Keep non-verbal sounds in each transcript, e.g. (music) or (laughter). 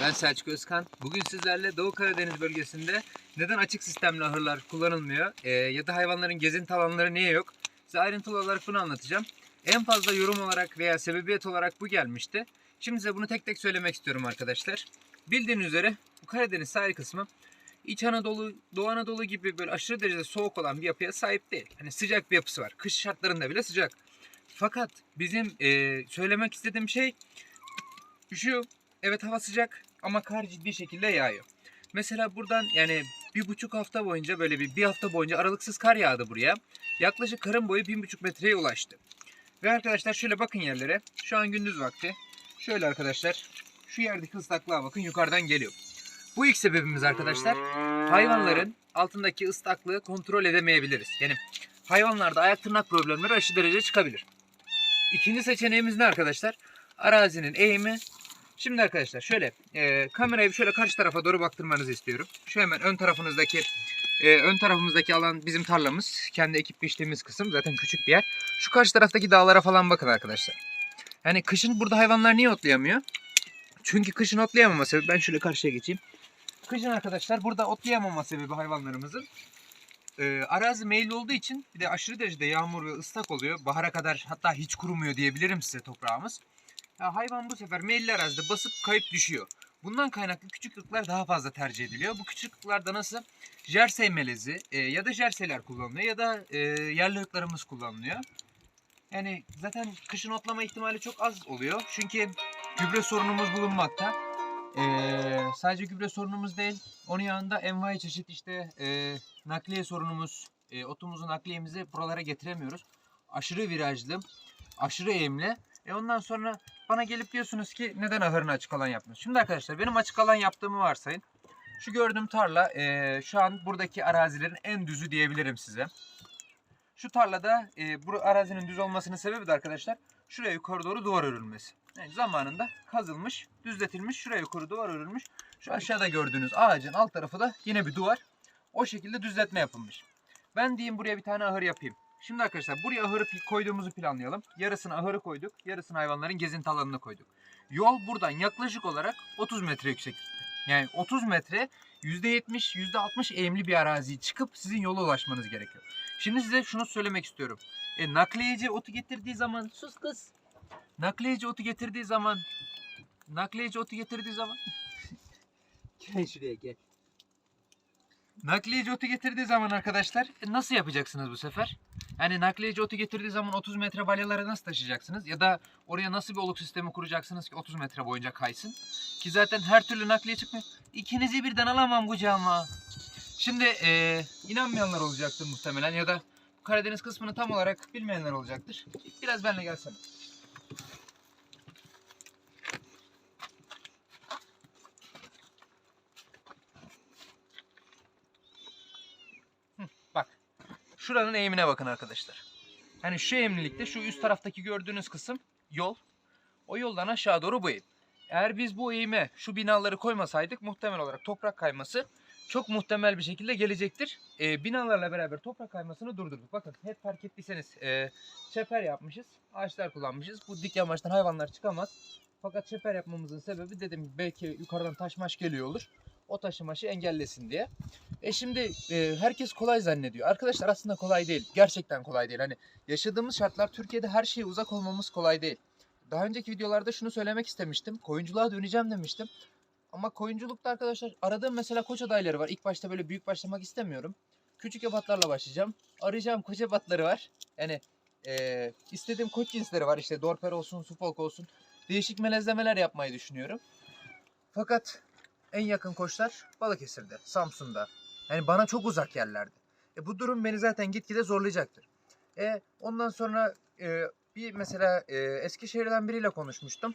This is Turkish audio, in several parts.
Ben Selçuk Özkan. Bugün sizlerle Doğu Karadeniz bölgesinde neden açık sistemli ahırlar kullanılmıyor e, ya da hayvanların gezinti alanları niye yok size ayrıntılı olarak bunu anlatacağım. En fazla yorum olarak veya sebebiyet olarak bu gelmişti. Şimdi size bunu tek tek söylemek istiyorum arkadaşlar. Bildiğiniz üzere bu Karadeniz sahil kısmı İç Anadolu, Doğu Anadolu gibi böyle aşırı derecede soğuk olan bir yapıya sahip değil. Hani sıcak bir yapısı var. Kış şartlarında bile sıcak. Fakat bizim e, söylemek istediğim şey şu. Evet hava sıcak ama kar ciddi şekilde yağıyor. Mesela buradan yani bir buçuk hafta boyunca böyle bir, bir hafta boyunca aralıksız kar yağdı buraya. Yaklaşık karın boyu bin buçuk metreye ulaştı. Ve arkadaşlar şöyle bakın yerlere. Şu an gündüz vakti. Şöyle arkadaşlar şu yerdeki ıslaklığa bakın yukarıdan geliyor. Bu ilk sebebimiz arkadaşlar hayvanların altındaki ıslaklığı kontrol edemeyebiliriz. Yani hayvanlarda ayak tırnak problemleri aşırı derece çıkabilir. İkinci seçeneğimiz ne arkadaşlar? Arazinin eğimi. Şimdi arkadaşlar şöyle e, kamerayı şöyle karşı tarafa doğru baktırmanızı istiyorum. Şu hemen ön tarafınızdaki e, ön tarafımızdaki alan bizim tarlamız. Kendi ekip biçtiğimiz kısım zaten küçük bir yer. Şu karşı taraftaki dağlara falan bakın arkadaşlar. Yani kışın burada hayvanlar niye otlayamıyor? Çünkü kışın otlayamama sebebi ben şöyle karşıya geçeyim. Kışın arkadaşlar burada otlayamama sebebi hayvanlarımızın e, arazi meyilli olduğu için bir de aşırı derecede yağmur ve ıslak oluyor. Bahara kadar hatta hiç kurumuyor diyebilirim size toprağımız. Ya hayvan bu sefer meyilli arazide basıp kayıp düşüyor. Bundan kaynaklı küçük ırklar daha fazla tercih ediliyor. Bu küçük ırklarda nasıl? Jersey melezi e, ya da jerseyler kullanılıyor ya da e, yerli ırklarımız kullanılıyor. Yani zaten kışın otlama ihtimali çok az oluyor. Çünkü gübre sorunumuz bulunmakta. Ee, sadece gübre sorunumuz değil. Onun yanında envai çeşit işte e, nakliye sorunumuz, e, otumuzu nakliyemizi buralara getiremiyoruz. Aşırı virajlı, aşırı eğimli. E ondan sonra bana gelip diyorsunuz ki neden ahırını açık alan yapmıyorsun? Şimdi arkadaşlar benim açık alan yaptığımı varsayın. Şu gördüğüm tarla e, şu an buradaki arazilerin en düzü diyebilirim size. Şu tarlada e, bu arazinin düz olmasının sebebi de arkadaşlar şuraya yukarı doğru duvar örülmesi. Yani zamanında kazılmış, düzletilmiş, şuraya yukarı duvar örülmüş. Şu aşağıda gördüğünüz ağacın alt tarafı da yine bir duvar. O şekilde düzletme yapılmış. Ben diyeyim buraya bir tane ahır yapayım. Şimdi arkadaşlar buraya ahırı koyduğumuzu planlayalım. Yarısını ahırı koyduk, yarısını hayvanların gezinti alanına koyduk. Yol buradan yaklaşık olarak 30 metre yükseklikte. Yani 30 metre %70, %60 eğimli bir araziyi çıkıp sizin yola ulaşmanız gerekiyor. Şimdi size şunu söylemek istiyorum. E, nakliyeci otu getirdiği zaman sus kız. Nakliyeci otu getirdiği zaman nakliyeci otu getirdiği zaman (laughs) gel şuraya gel. Nakliyeci otu getirdiği zaman arkadaşlar e, nasıl yapacaksınız bu sefer? Yani nakliyeci otu getirdiği zaman 30 metre balyaları nasıl taşıyacaksınız? Ya da oraya nasıl bir oluk sistemi kuracaksınız ki 30 metre boyunca kaysın? Ki zaten her türlü nakliye çıkmıyor. İkinizi birden alamam kucağıma. Şimdi e, inanmayanlar olacaktır muhtemelen ya da Karadeniz kısmını tam olarak bilmeyenler olacaktır. Biraz benimle gelsene. Şuranın eğimine bakın arkadaşlar. Hani şu eğimlilikte şu üst taraftaki gördüğünüz kısım yol. O yoldan aşağı doğru bu eğim. Eğer biz bu eğime şu binaları koymasaydık muhtemel olarak toprak kayması çok muhtemel bir şekilde gelecektir. Ee, binalarla beraber toprak kaymasını durdurduk. Bakın hep fark ettiyseniz e, çeper yapmışız. Ağaçlar kullanmışız. Bu dik yamaçtan hayvanlar çıkamaz. Fakat çeper yapmamızın sebebi dedim belki yukarıdan taş maş geliyor olur. O taşı maşı engellesin diye. E şimdi e, herkes kolay zannediyor. Arkadaşlar aslında kolay değil. Gerçekten kolay değil. Hani yaşadığımız şartlar Türkiye'de her şeye uzak olmamız kolay değil. Daha önceki videolarda şunu söylemek istemiştim. Koyunculuğa döneceğim demiştim. Ama koyunculukta arkadaşlar aradığım mesela koç adayları var. İlk başta böyle büyük başlamak istemiyorum. Küçük ebatlarla başlayacağım. Arayacağım koç ebatları var. Yani e, istediğim koç cinsleri var. İşte Dorper olsun, Suffolk olsun. Değişik melezlemeler yapmayı düşünüyorum. Fakat en yakın koçlar Balıkesir'de, Samsun'da. Yani bana çok uzak yerlerde. E, bu durum beni zaten gitgide zorlayacaktır. E, ondan sonra e, bir mesela e, Eskişehir'den biriyle konuşmuştum.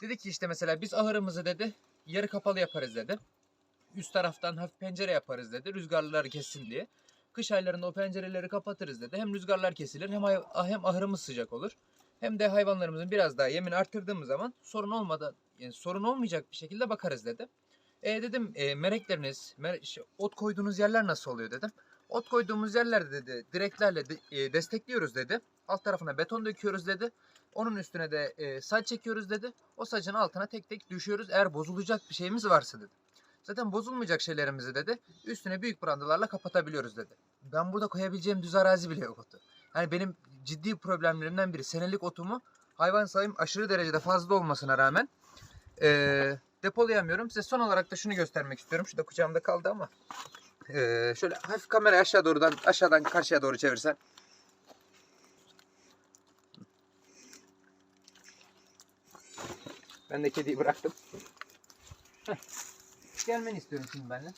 Dedi ki işte mesela biz ahırımızı dedi yarı kapalı yaparız dedi. Üst taraftan hafif pencere yaparız dedi. Rüzgarları kessin diye. Kış aylarında o pencereleri kapatırız dedi. Hem rüzgarlar kesilir hem, hay- hem ahırımız sıcak olur. Hem de hayvanlarımızın biraz daha yemin arttırdığımız zaman sorun olmadan yani sorun olmayacak bir şekilde bakarız dedi. E dedim e, merekleriniz, mere- şey, ot koyduğunuz yerler nasıl oluyor dedim. Ot koyduğumuz yerlerde dedi direklerle de- e, destekliyoruz dedi. Alt tarafına beton döküyoruz dedi. Onun üstüne de e, saç çekiyoruz dedi. O saçın altına tek tek düşüyoruz eğer bozulacak bir şeyimiz varsa dedi. Zaten bozulmayacak şeylerimizi dedi. Üstüne büyük brandalarla kapatabiliyoruz dedi. Ben burada koyabileceğim düz arazi bile yok otu. Yani benim ciddi problemlerimden biri senelik otumu hayvan sayım aşırı derecede fazla olmasına rağmen eee depolayamıyorum. Size son olarak da şunu göstermek istiyorum. Şurada kucağımda kaldı ama. Eee, şöyle hafif kamerayı aşağı doğrudan aşağıdan karşıya doğru çevirsen. Ben de kediyi bıraktım. Heh. Gelmeni istiyorum şimdi benimle.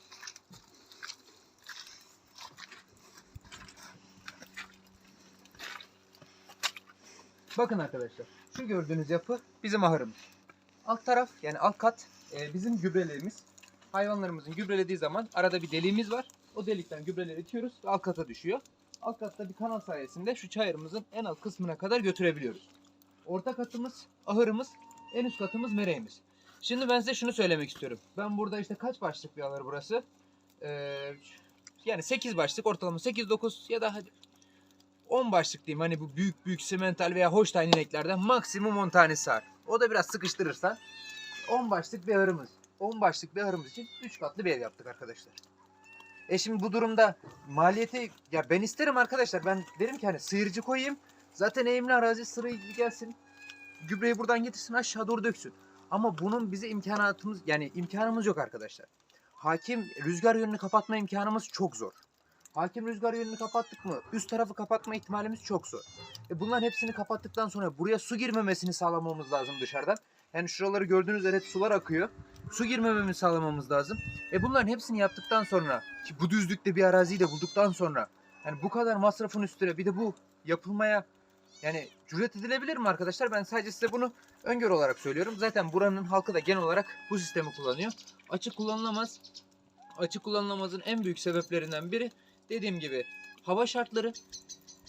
Bakın arkadaşlar. Şu gördüğünüz yapı bizim ahırımız. Alt taraf yani alt kat e, bizim gübreliğimiz. Hayvanlarımızın gübrelediği zaman arada bir deliğimiz var. O delikten gübreleri itiyoruz ve alt kata düşüyor. Alt katta bir kanal sayesinde şu çayırımızın en alt kısmına kadar götürebiliyoruz. Orta katımız ahırımız, en üst katımız mereğimiz. Şimdi ben size şunu söylemek istiyorum. Ben burada işte kaç başlık bir ahır burası? Ee, yani 8 başlık ortalama 8-9 ya da hadi 10 başlık diyeyim. Hani bu büyük büyük simental veya Holstein ineklerden maksimum 10 tanesi sığar. O da biraz sıkıştırırsan 10 başlık bir ahırımız. 10 başlık bir ahırımız için 3 katlı bir ev yaptık arkadaşlar. E şimdi bu durumda maliyeti ya ben isterim arkadaşlar. Ben derim ki hani sıyırıcı koyayım. Zaten eğimli arazi sırayı gelsin. Gübreyi buradan getirsin aşağı doğru döksün. Ama bunun bize imkanatımız yani imkanımız yok arkadaşlar. Hakim rüzgar yönünü kapatma imkanımız çok zor. Hakim rüzgar yönünü kapattık mı üst tarafı kapatma ihtimalimiz çok zor. E bunların hepsini kapattıktan sonra buraya su girmemesini sağlamamız lazım dışarıdan. Yani şuraları gördüğünüz üzere hep sular akıyor. Su girmememizi sağlamamız lazım. E bunların hepsini yaptıktan sonra ki bu düzlükte bir araziyi de bulduktan sonra yani bu kadar masrafın üstüne bir de bu yapılmaya yani cüret edilebilir mi arkadaşlar? Ben sadece size bunu öngörü olarak söylüyorum. Zaten buranın halkı da genel olarak bu sistemi kullanıyor. Açık kullanılamaz. Açık kullanılamazın en büyük sebeplerinden biri dediğim gibi hava şartları,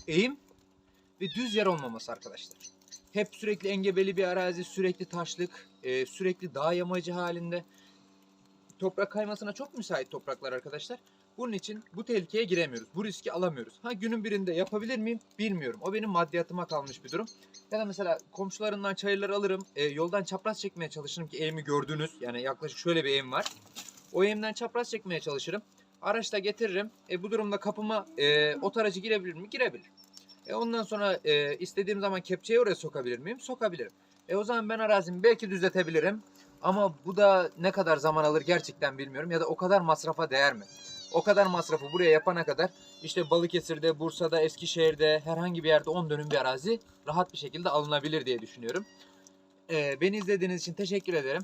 eğim ve düz yer olmaması arkadaşlar. Hep sürekli engebeli bir arazi, sürekli taşlık, e, sürekli dağ yamacı halinde. Toprak kaymasına çok müsait topraklar arkadaşlar. Bunun için bu tehlikeye giremiyoruz. Bu riski alamıyoruz. Ha günün birinde yapabilir miyim? Bilmiyorum. O benim maddiyatıma kalmış bir durum. Ya da mesela komşularından çayırları alırım. e, yoldan çapraz çekmeye çalışırım ki eğimi gördünüz. Yani yaklaşık şöyle bir eğim var. O eğimden çapraz çekmeye çalışırım. Araçta getiririm. E, bu durumda kapıma e, ot aracı girebilir mi? Girebilir. E, ondan sonra e, istediğim zaman kepçeyi oraya sokabilir miyim? Sokabilirim. E, o zaman ben arazimi belki düzeltebilirim. Ama bu da ne kadar zaman alır gerçekten bilmiyorum. Ya da o kadar masrafa değer mi? O kadar masrafı buraya yapana kadar işte Balıkesir'de, Bursa'da, Eskişehir'de herhangi bir yerde 10 dönüm bir arazi rahat bir şekilde alınabilir diye düşünüyorum. Ee, beni izlediğiniz için teşekkür ederim.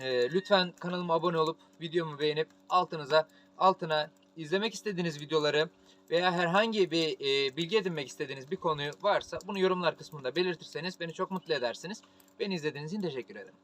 Ee, lütfen kanalıma abone olup videomu beğenip altınıza altına izlemek istediğiniz videoları veya herhangi bir e, bilgi edinmek istediğiniz bir konuyu varsa bunu yorumlar kısmında belirtirseniz beni çok mutlu edersiniz. Beni izlediğiniz için teşekkür ederim.